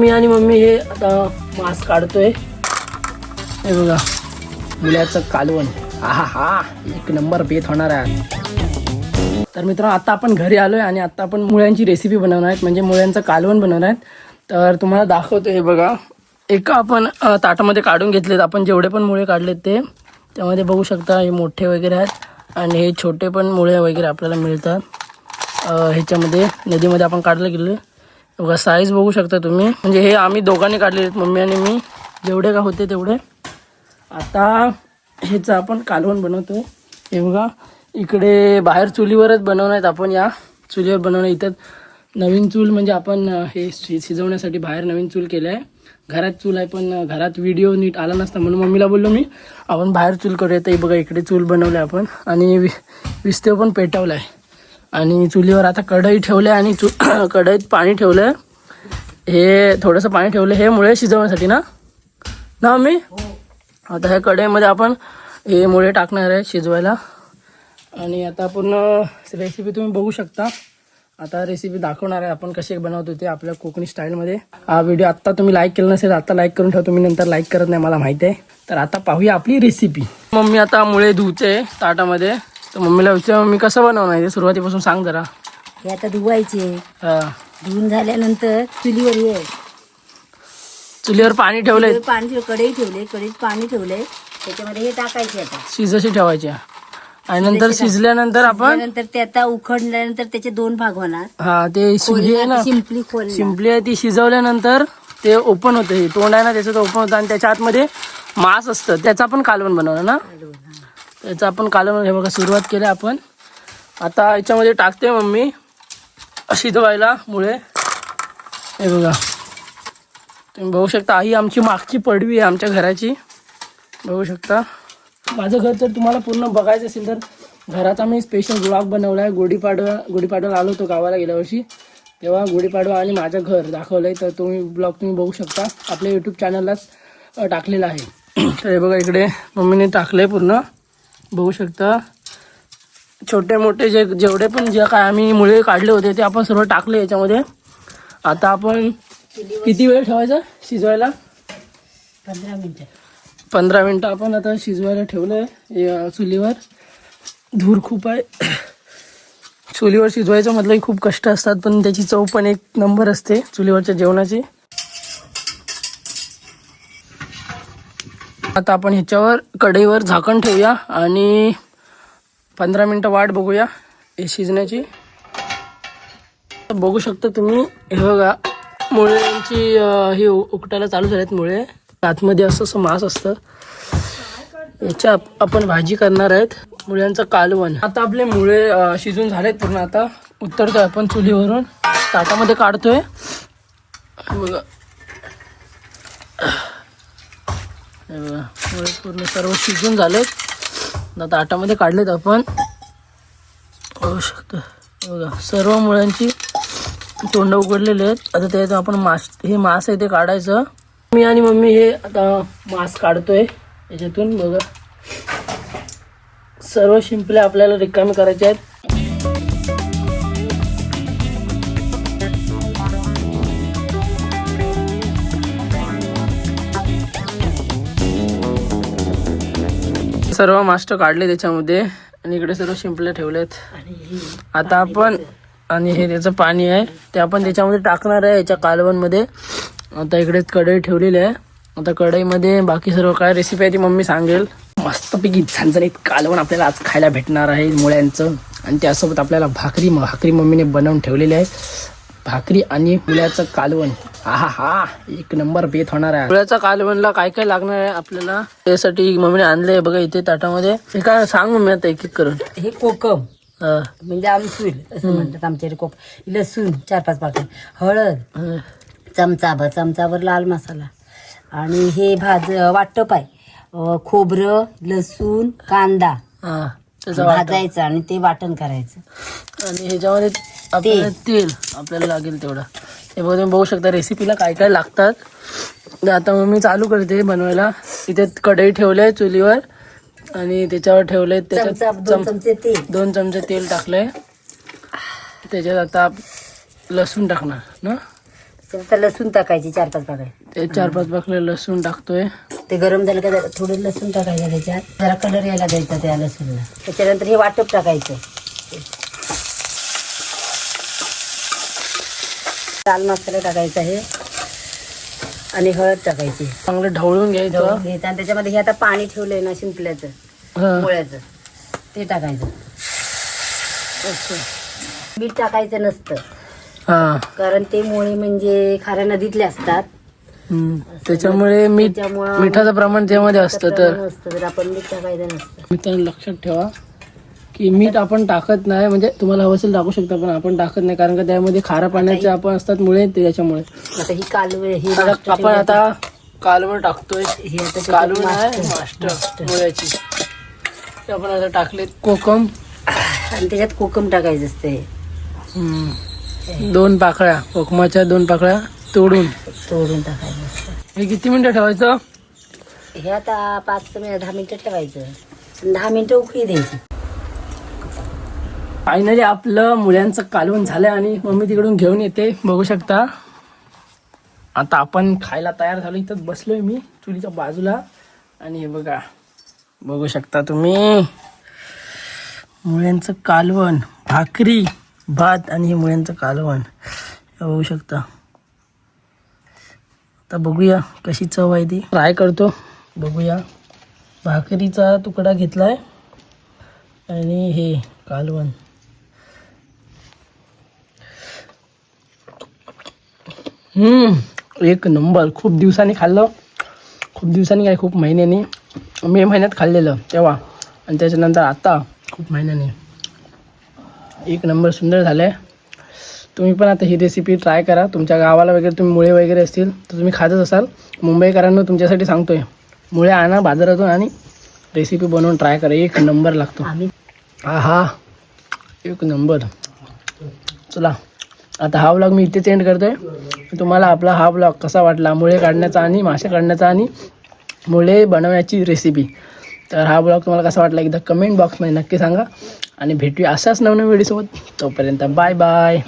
मी आणि मम्मी हे आता मास्क काढतोय. हे बघा मुलाचं कालवण. आहा हा एक नंबर बेत होणार आहे तर मित्रांनो आता आपण घरी आलोय आणि आता आपण मुळ्यांची रेसिपी बनवणार आहेत. म्हणजे मुळ्यांचं कालवण बनवणार आहेत. तर तुम्हाला दाखवतो हे बघा. एका आपण ताटामध्ये काढून घेतलेत. आपण जेवढे पण मुळे काढलेत ते त्यामध्ये बघू शकता हे मोठे वगैरे आहेत आणि हे छोटे पण मुळे वगैरे आपल्याला मिळतात. ह्याच्यामध्ये नदीमध्ये आपण काढलं गेलो बघा साईज बघू शकता तुम्ही. म्हणजे हे आम्ही दोघांनी काढलेले आहेत मम्मी आणि मी. जेवढे का होते तेवढे. आता ह्याचं आपण कालवण बनवतो हे बघा इकडे बाहेर चुलीवरच बनवणार आहेत आपण या. चुलीवर बनवणं इथं नवीन चूल म्हणजे आपण हे शि शिजवण्यासाठी बाहेर नवीन चूल केलं आहे घरात चूल आहे पण घरात व्हिडिओ नीट आला नसता म्हणून मम्मीला बोललो मी. आपण बाहेर चूल करूया. तर बघा इकडे चूल बनवलं आहे आपण. आणि वि विस्तव पण पेटवलं आहे आणि चुलीवर आता कढई ठेवलं आहे आणि चु कढईत पाणी ठेवलं आहे हे थोडंसं पाणी ठेवलं हे मुळे शिजवण्यासाठी ना? ना मी आता ह्या कढईमध्ये आपण हे मुळे टाकणार आहे शिजवायला. आणि आता पूर्ण रेसिपी तुम्ही बघू शकता. आता रेसिपी दाखवणार आहे. आपण कशी बनवतो ते आपल्या कोकणी स्टाईलमध्ये हा व्हिडिओ आत्ता तुम्ही लाईक केला नसेल आता लाईक करून ठेवा. तुम्ही नंतर लाईक करत नाही मला माहिती आहे. तर आता पाहूया आपली रेसिपी मम्मी आता मुळे धुते ताटामध्ये. तर मम्मीला विचार मी कसं बनवणार सुरुवातीपासून सांग जरा. हे आता धुवायचे हा. धुवून झाल्यानंतर चुलीवर ये चुलीवर पाणी ठेवलंय. पाणी ठेव कढई ठेवले कढईत पाणी ठेवले त्याच्यामध्ये हे टाकायचे आता. शिजशी ठेवायच्या. आणि नंतर शिजल्यानंतर आपण त्यानंतर ते आता उखडल्यानंतर त्याचे दोन भाग होणार. हा ते शिजली आहे ना. सिंपली खोल शिंपली आहे ती शिजवल्यानंतर ते ओपन होतं. हे तोंड आहे ना त्याचं ओपन होतं. आणि त्याच्या आतमध्ये मांस असतं. त्याचं आपण कालवण बनवलं ना? त्याचं आपण कालवण हे बघा सुरुवात केली आपण. आता याच्यामध्ये टाकते मम्मी शिजवायला मुळे. हे बघा. तुम्ही बघू शकता आई आमची मागची पडवी आहे आमच्या घराची. बघू शकता. माझं घर जर तुम्हाला पूर्ण बघायचं असेल तर घराचा मी स्पेशल ब्लॉग बनवला आहे गुढीपाडवा गुढीपाडवा आलो होतो गावाला गेल्या वर्षी. तेव्हा गुढीपाडवा आणि माझं घर दाखवलं आहे तर तुम्ही ब्लॉग तुम्ही बघू शकता. आपल्या यूट्यूब चॅनललाच टाकलेला आहे. तर हे बघा इकडे मम्मीने टाकलं आहे पूर्ण. बघू शकता. छोटे मोठे जे जेवढे पण जे काय आम्ही मुळे काढले होते ते आपण सर्व टाकले याच्यामध्ये. आता आपण किती वेळ ठेवायचा शिजवायला? पंधरा मिनिटं. पंधरा मिनटं आपण आता शिजवायला ठेवलं आहे चुलीवर. धूर खूप आहे. चुलीवर शिजवायचं म्हटलं की खूप कष्ट असतात पण त्याची चव पण एक नंबर असते चुलीवरच्या जेवणाची. आता आपण ह्याच्यावर कढईवर झाकण ठेवूया आणि पंधरा मिनटं वाट बघूया हे शिजण्याची. बघू शकता तुम्ही हे बघा मुळ्यांची ही उकटायला चालू झाल्यात मुळे. आतमध्ये असं असं मांस असतं. याच्या आपण भाजी करणार आहेत मुळ्यांचं कालवण. आता आपले मुळे शिजून झालेत पूर्ण आता. उतरतोय आपण चुलीवरून. ताटामध्ये काढतोय. बघा हे बघा मुळे पूर्ण सर्व शिजून झालेत. आता आटामध्ये काढलेत आपण. बघू शकतो. बघा सर्व मुळ्यांची तोंड उघडलेले आहेत. आता त्यात आपण मास हे मास आहे ते काढायचं. मी आणि मम्मी हे आता मास काढतोय. याच्यातून बघा. सर्व शिंपले आपल्याला रिकामी करायचे आहेत. सर्व मास्टर काढले त्याच्यामध्ये. आणि इकडे सर्व शिंपले ठेवलेत. आता आपण आणि हे त्याचं पाणी आहे. ते आपण त्याच्यामध्ये टाकणार आहे याच्या कालवणमध्ये. आता इकडे कढई ठेवलेली आहे. आता कढईमध्ये बाकी सर्व काय रेसिपी आहे ती मम्मी सांगेल. मस्तपैकी झणझणीत कालवण आपल्याला आज खायला भेटणार आहे मुळ्यांचं. आणि त्यासोबत आपल्याला भाकरी भाकरी मम्मीने बनवून ठेवलेली आहे. भाकरी आणि मुळ्याचं कालवण. हा हा एक नंबर बेत होणार आहे. मुळ्याच्या कालवणला काय काय लागणार आहे आपल्याला? त्यासाठी मम्मीने आणले बघा इथे ताटामध्ये. हे काय सांग मम्मी आता एक एक करून. हे कोकम. हा. म्हणजे आमसूल असं म्हणतात आमच्याकडे कोक लसूण चार पाच पाकळी हळद हा. चमचाभर चमचाभर लाल मसाला. आणि हे भाज वाटप आहे. अं, खोबरं लसूण कांदा. हा त्याचा वाटा भाजायचं आणि ते वाटण करायचं. आणि ह्याच्यामध्ये आपल्याला तेल. आपल्याला लागेल तेवढं. हे बघा तुम्ही बघू शकता रेसिपीला काय काय लागतात. तर आता मग मी चालू करते बनवायला. इथे कढई ठेवले चुलीवर आणि त्याच्यावर ठेवले त्याच्यात दोन चम- चमचे तेल. दोन चमचे तेल टाकलंय. त्याच्यात आता लसूण टाकणार ना? आता लसूण टाकायची चार पाच पाकळ्या ते चार पाच पाकले लसूण टाकतोय. ते गरम झालं का थोडं लसूण टाकायचं त्याच्यात. जरा कलर यायला द्यायचा त्या लसूणला. त्याच्यानंतर हे वाटप टाकायचं. लाल मसाला टाकायचा आहे. आणि हळद टाकायची. चांगलं ढवळून घ्यायचं. घ्यायचं. आणि त्याच्यामध्ये हे आता पाणी ठेवलंय ना शिंपल्याचं हा. मुळ्याचं ते टाकायचं. मीठ टाकायचं नसतं. हा. कारण ते मुळे म्हणजे खाऱ्या नदीतले असतात. हम्म. त्याच्यामुळे मीठ त्याच्यामुळं मिठाचं प्रमाण त्यामध्ये असतं तर. प्रमाण असतं. तर आपण मीठ टाकायचं नसतं. मित्रांनो लक्षात ठेवा. की मीठ आपण टाकत नाही म्हणजे तुम्हाला हवं असेल टाकू शकता पण आपण टाकत नाही कारण का त्यामध्ये खाऱ्या पाण्याचे आपण असतात मुळे ते त्याच्यामुळे आता ही कालवे ही आता मास्टर आपण आता कालवण टाकतोय. ही आता त्याच्यात आहे मास्टर. मास्टर मुळ्याची. ते आपण आता टाकले कोकम. आणि त्याच्यात कोकम टाकायचं असते. दोन पाकळ्या कोकमाच्या दोन पाकळ्या तोडून. तोडून टाकायचं असतं हे किती मिनिटं ठेवायचं? हे आता पाच मिनिट दहा मिनिटं ठेवायचं. आणि दहा मिनिटं उकळी द्यायची. फायनली आपलं मुळ्यांचं कालवण झालं आणि मम्मी तिकडून घेऊन येते. बघू शकता. आता आपण खायला तयार झालो. इथं बसलोय मी चुलीच्या बाजूला. आणि हे बघा बघू शकता तुम्ही. मुळ्यांचं कालवण भाकरी भात आणि हे मुळ्यांचं कालवण. हे बघू शकता. आता बघूया कशी चव आहे ती. ट्राय करतो. बघूया. भाकरीचा तुकडा घेतलाय. आणि हे कालवण. एक नंबर. खूप दिवसांनी खाल्लं. खूप दिवसांनी काय खूप महिन्यानी. मे महिन्यात खाल्लेलं तेव्हा. आणि त्याच्यानंतर आता खूप महिन्यानी. एक नंबर सुंदर झालं आहे तुम्ही पण आता ही रेसिपी ट्राय करा. तुमच्या गावाला वगैरे तुम्ही मुळे वगैरे असतील तर तुम्ही खातच असाल. मुंबईकरांना तुमच्यासाठी सांगतोय. मुळे आणा बाजारातून आणि रेसिपी बनवून ट्राय करा. एक नंबर लागतो. आम्ही हा हा एक नंबर. चला. आता हा ब्लॉग मी इथेच एंड आहे तुम्हाला आपला हा ब्लॉग कसा वाटला मुळे काढण्याचा आणि मासे काढण्याचा आणि मुळे बनवण्याची रेसिपी तर हा ब्लॉग तुम्हाला कसा वाटला एकदा कमेंट बॉक्समध्ये नक्की सांगा. आणि भेटूया अशाच नवनवीन व्हिडिओसोबत तोपर्यंत बाय बाय